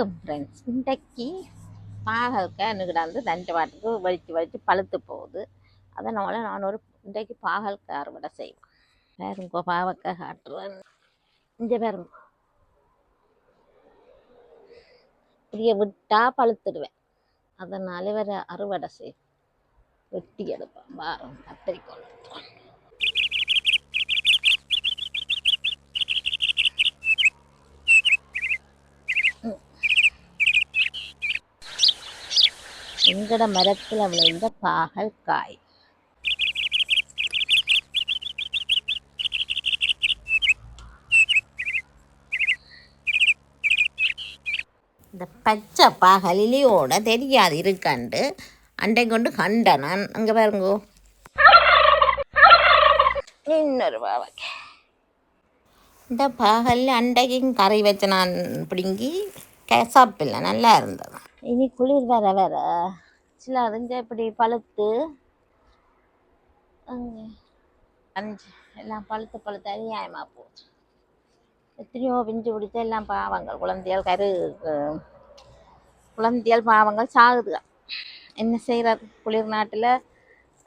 வணக்கம் ஃப்ரெண்ட்ஸ் இன்றைக்கு பாகல்காய் கிடாந்து தண்டை வாட்டுக்கு வலித்து வலித்து பழுத்து போகுது. அதனால் நான் ஒரு இன்றைக்கு பாகல்காய் அறுவடை செய்வேன் வேறுங்கோ பாவக்காய் காட்டுவேன் இந்த பாருங்க இப்படியே விட்டா பழுத்துடுவேன். அதனால் வேறு அறுவடை செய்வேன் வெட்டி எடுப்பேன் வாரம் கத்திரிக்கோள் எங்கட மரத்தில் விளைந்த பாகல் காய் இந்த பச்சை பாகலிலியோட தெரியாது இருக்கண்டு. அண்டை கொண்டு கண்ட நான். அங்கே பாருங்கோ. இன்னொரு பாவக்காய் இந்த பாகல் அண்டைக்கும் கறி வச்சு நான் பிடுங்கி கசாப்பில்லை நல்லா இருந்தது. இனி குளிர் வேற வேற. சில அறிஞ்ச இப்படி பழுத்து அங்கே அஞ்சு எல்லாம் பழுத்து பழுத்து அநியாயமாக போகுது எத்தனையோ பிஞ்சு பிடிச்ச எல்லாம் பாவங்கள் குழந்தையால் கரு குழந்தையால் பாவங்கள் சாகுதுக. என்ன செய்கிறது குளிர் நாட்டில்?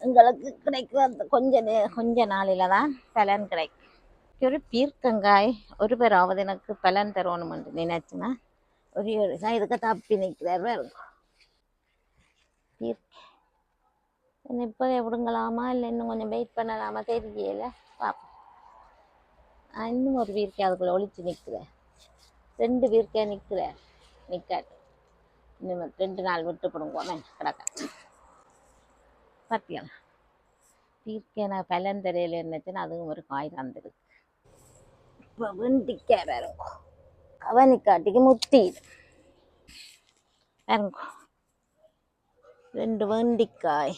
எங்களுக்கு கிடைக்கிற அந்த கொஞ்ச நே கொஞ்ச நாளில் தான் பலன் கிடைக்கும். ஒரு பீர்க்கங்காய் ஒரு பேராவது எனக்கு பலன் தரணுமென்று நினைச்சுன்னா ஒரே ஒரு தான் இதுக்கு தப்பி நிற்கிறார் பாருங்க. பீர்க்க என்ன விடுங்கலாமா? இல்லை இன்னும் கொஞ்சம் வெயிட் பண்ணலாமா? தெரியல. பார்ப்போம் இன்னும் ஒரு வீர்க்கை அதுக்குள்ளே ஒழிச்சு நிற்கிறேன் ரெண்டு வீர்க்கையாக நிற்கிறேன் நிற்காட்டு இன்னும் ரெண்டு நாள் விட்டு போடுங்க கிடக்க. பார்த்தியா வீர்க்கை நான் பலன் தெரியல இருந்துச்சுன்னா அதுவும் ஒரு காய் தந்துருக்கு இப்போ வெண்டிக்காய் பாருங்க. கவனிக்காட்டிக்கு முத்தி. பாருங்க ரெண்டு வெண்டிக்காய்.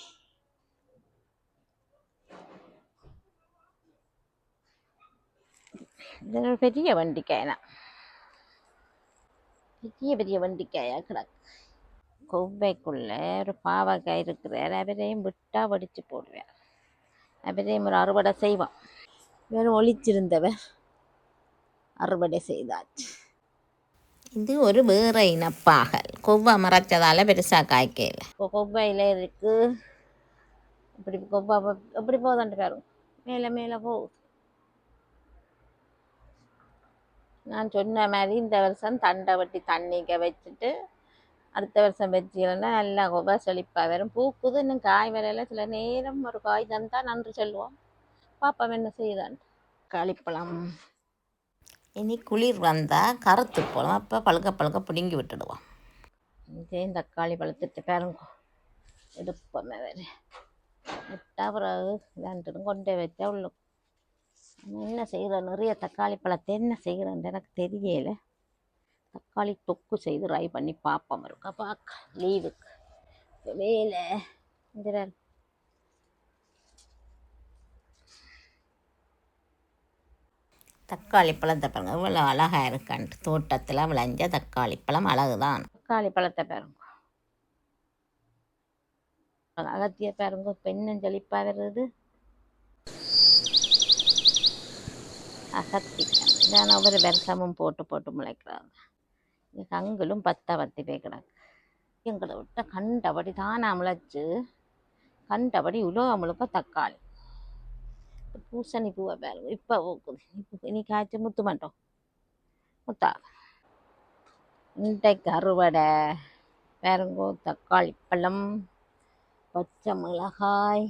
இது ஒரு பெரிய வெண்டிக்காய் தான் பெரிய பெரிய வெண்டிக்காயா கிடக்கு. கொவ்வைக்குள்ள ஒரு பாவக்காய் இருக்கிறார். அவரையும் விட்டா வடித்து போடுவார். அவரையும் ஒரு அறுவடை செய்வான். வெறும் ஒளிச்சிருந்தவர் அறுவடை செய்தாச்சு. இது ஒரு வேற இனப்பாகல். கொவ்வை மறைச்சதால பெருசாக காய்க்கல. இப்போ கொவ்வையில் இருக்கு. இப்படி கொவ்வை எப்படி போதாண்டு பாருங்க மேலே மேலே போகுது நான் சொன்ன மாதிரி இந்த வருஷம் தண்டை வட்டி தண்ணிக்க வச்சுட்டு அடுத்த வருஷம் வச்சுக்கலன்னா நல்லா கொவ்வை செழிப்பாக வரும். பூக்குது இன்னும் காய் வரையில சில நேரம் ஒரு காய் தந்தா நன்றி சொல்லுவோம். பாப்பா என்ன செய்யுதான்னு களிப்பழம் இனி குளிர் வந்தால் கருத்து போகலாம் அப்போ பழுக்க பழுக்க பிடுங்கி விட்டுடுவோம். இதே தக்காளி பழுத்துட்டு பாருங்க. எடுப்போமே வேறு. விட்டா பிறகு இதாண்டுடும் கொண்டே வச்சா உள்ள என்ன செய்கிறேன் நிறைய தக்காளி பழத்தை என்ன செய்கிறேன்ட்டு எனக்கு தெரியல. தக்காளி தொக்கு செய்து ட்ரை பண்ணி பார்ப்போம். இருக்கா? பார்க்க. லீவுக்கு வேலை. இந்த தக்காளி பழத்தை பாருங்க. இவ்வளோ அழகாக இருக்கான்ட்டு. தோட்டத்தில் விளைஞ்ச தக்காளி பழம் அழகு தான் தக்காளி பழத்தை பாருங்க. அகத்திய பாருங்க. பெண்ணும் செழிப்பாக வருது. அகத்தி இதான ஒவ்வொரு வருஷமும் போட்டு போட்டு முளைக்கிறாங்க. இங்கே கங்களும் பத்த பத்தி போய் கிடக்கு. எங்களை விட்ட கண்டபடி தானா முளைச்சு. கண்டபடி உலக முழுக்க தக்காளி. பூசணி பூவை பாருங்க இப்போ ஊக்குது இப்போ இனி காய்ச்சி முத்து மாட்டோம் முத்தா இன்றைக்கு அறுவடை பாருங்கோ தக்காளி பழம் பச்சை மிளகாய்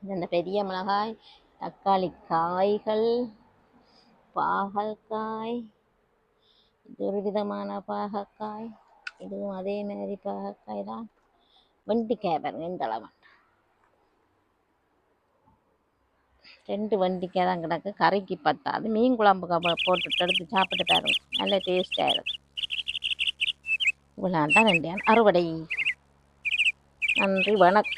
இது அந்த பெரிய மிளகாய் தக்காளி காய்கள் பாகற்காய் இது ஒரு விதமான பாகற்காய் இதுவும் அதே மாதிரி பாகற்காய் தான் வெண்டிக்காய் பாருங்க இந்த அளவு ரெண்டு வெண்டிக்காய் தான் கிடக்கு. கறிக்கு பத்தாது. மீன் குழம்பு போட்டு எடுத்து சாப்பிட்டு பாருங்க. நல்ல டேஸ்டாக இருக்கும். இவ்வளோ தான் ரெண்டு அறுவடை. நன்றி வணக்கம்.